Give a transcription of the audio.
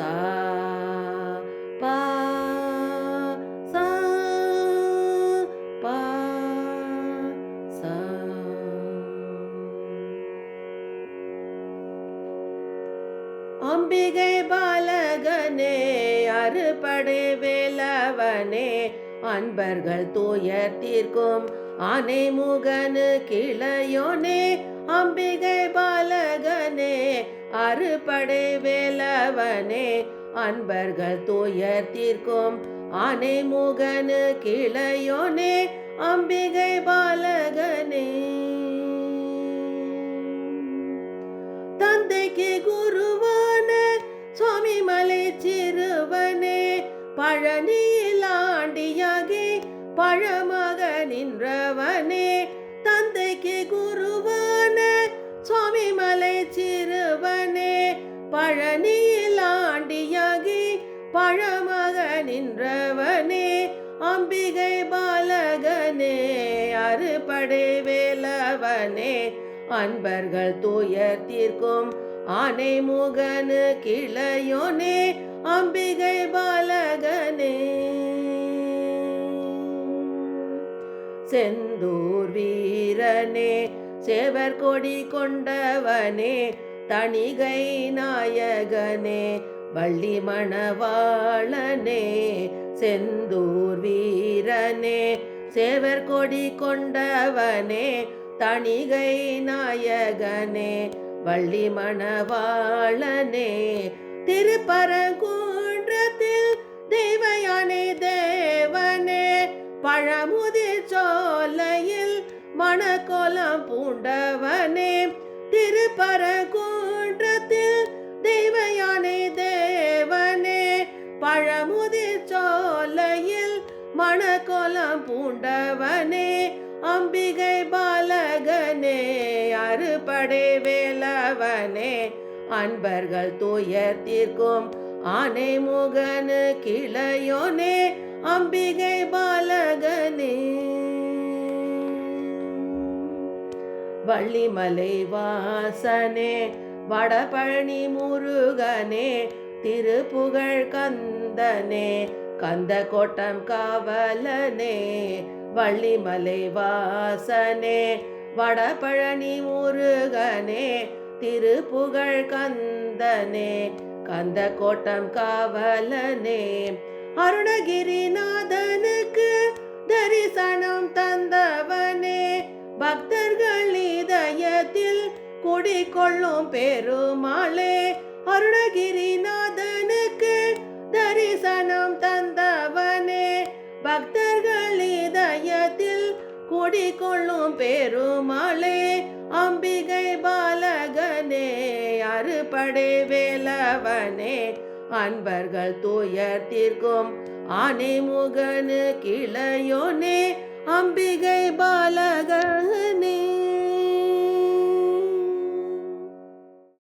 சா பா சா பா சா. அம்பிகை பாலகனே அறுபடை வேலவனே அன்பர்கள் தூயர் தீர்க்கும் ஆனை முகனு கிளையோனே அம்பிகை பால அறுபடை வேலவனே அன்பர்கள் தூயர் தீர்க்கும். ஆனை முகனு கிளையோனே அம்பிகை பாலகனே. தந்தைக்கு குருவான சுவாமி மலை சிறுவனே பழனியில் ஆண்டியாகி பழமாக நின்றவனே. தந்தைக்கு குருவான சுவாமி மலை சிறுவனே பழனியில் ஆண்டியாகி பழமாக நின்றவனே அம்பிகை பாலகனே அறுபடை வேலவனே அன்பர்கள் துயர் தீர்க்கும் ஆனை முகனு கிளையோனே அம்பிகை பாலகனே. செந்தூர் வீரனே சேவர் கொடி கொண்டவனே தணிகை நாயகனே வள்ளி மணவாளனே செந்தூர் வீரனே சேவர் கொடி கொண்டவனே தணிகை நாயகனே வள்ளி மணவாளனே திருப்பரங்குன்றத்தில் தெய்வயானே தேவனே பழமுதிர் சோலையில் மணக்கோலம் பூண்டவனே. திருப்பரங்குன்றத்தில் சோலையில் மணக்கோலம் பூண்டவனே அம்பிகை பாலகனே அறுபடை வேலவனே அன்பர்கள் துயர் தீர்க்கும் ஆனை முகனு கிளையோனே அம்பிகை பாலகனே. வள்ளிமலை வாசனே வடபழனி முருகனே திருப்புகழ் கந்தனே கந்த கோட்டம் காவலனே வள்ளிமலை வாசனே வடபழனி முருகனே திருப்புகழ் கந்தனே கந்த கோட்டம் காவலனே. அருணகிரிநாதனுக்கு தரிசனம் தந்தவனே பக்தர்கள் இதயத்தில் குடிக்கொள்ளும் பெருமாளே அருணகிரிநாதனுக்கு தரிசனம் தந்தவனே பக்தர்கள் இதயத்தில் குடிக்கொள்ளும் பெருமாளே அம்பிகை பாலகனே அறுபடை வேலவனே அன்பர்கள் துயர் தீர்க்கும் ஆனை முகனு கிளையோனே அம்பிகை பாலகனே